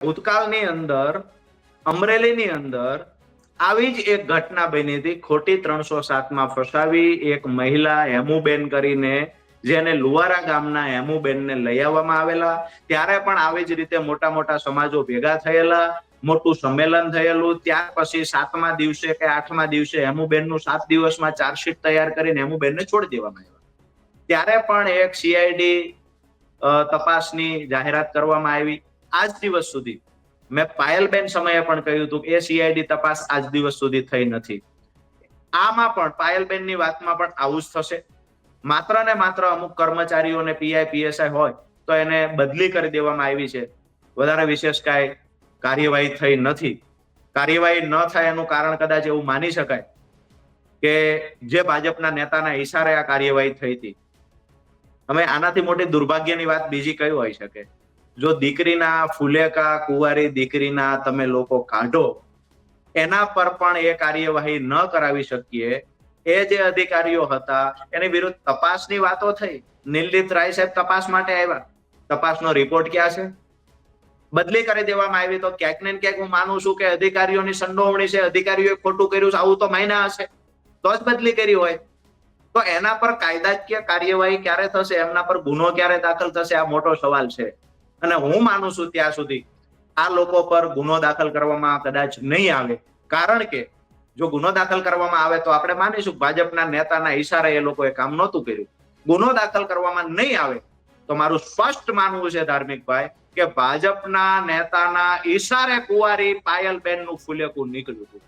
ભૂતકાળની અંદર, અમરેલીની અંદર આવી જ એક ઘટના બની હતી. ખોટી ત્રણસો સાતમાં ફસાવી એક મહિલા હેમુબેન કરીને, જેને લુવારા ગામના હેમુબેનને લઈ આવવામાં આવેલા. ત્યારે પણ આવી જ રીતે મોટા મોટા સમાજો ભેગા થયેલા, મોટું સંમેલન થયેલું. ત્યાર પછી સાતમા દિવસે કે આઠમા દિવસે હેમુબેનનું સાત દિવસમાં ચાર્જશીટ તૈયાર કરીને હેમુબેનને છોડી દેવામાં આવ્યા. ત્યારે પણ એક સીઆઈડી તપાસની જાહેરાત કરવામાં આવી. આજ દિવસ સુધી. મેં પાયલબેન સમયે પણ કહ્યું હતું કે એ સીઆઈડી તપાસ આજ દિવસ સુધી થઈ નથી. આમાં પણ પાયલબેનની વાતમાં પણ આવું જ થશે. માત્ર ને માત્ર અમુક કર્મચારીઓને પીઆઈ પીએસઆઈ હોય તો એને બદલી કરી દેવામાં આવી છે. વધારે વિશેષ કાંઈ કાર્યવાહી થઈ નથી. કાર્યવાહી ન થાય એનું કારણ કદાચ એવું માની શકાય કે જે ભાજપના નેતાના ઈશારે આ કાર્યવાહી થઈ હતી. હવે આનાથી મોટી દુર્ભાગ્યની વાત બીજી કઈ હોઈ શકે? જો દીકરીના ફુલેકા કુંવારી દીકરીના તમે લોકો કાઢો, એના પર પણ એ કાર્યવાહી ન કરાવી શકીએ. એ જે અધિકારીઓ હતા, એની વિરુદ્ધ તપાસની વાતો થઈ. નિલદીપ રાય સાહેબ તપાસ માટે આવ્યા. તપાસનો રિપોર્ટ ક્યાં છે? બદલી કરી દેવામાં આવી તો ક્યાંક ને ક્યાંક હું માનું છું કે અધિકારીઓની સંડોવણી છે, અધિકારીઓએ ખોટું કર્યું છે, આવું તો માયના હશે. તો જ બદલી કરી હોય. તો એના પર કાયદાકીય કાર્યવાહી ક્યારે થશે? એમના પર ગુનો ક્યારે દાખલ થશે? આ મોટો સવાલ છે. અને હું માનું છું ત્યાં સુધી આ લોકો પર ગુનો દાખલ કરવામાં કદાચ નહીં આવે. કારણ કે જો ગુનો દાખલ કરવામાં આવે તો આપણે માનીશું ભાજપના નેતાના ઈશારે એ લોકોએ કામ નહોતું કર્યું. ગુનો દાખલ કરવામાં નહીં આવે તો મારું સ્પષ્ટ માનવું છે ધાર્મિકભાઈ કે ભાજપના નેતાના ઈશારે કુંવારી પાયલબેનનું ફુલેકું નીકળ્યું હતું.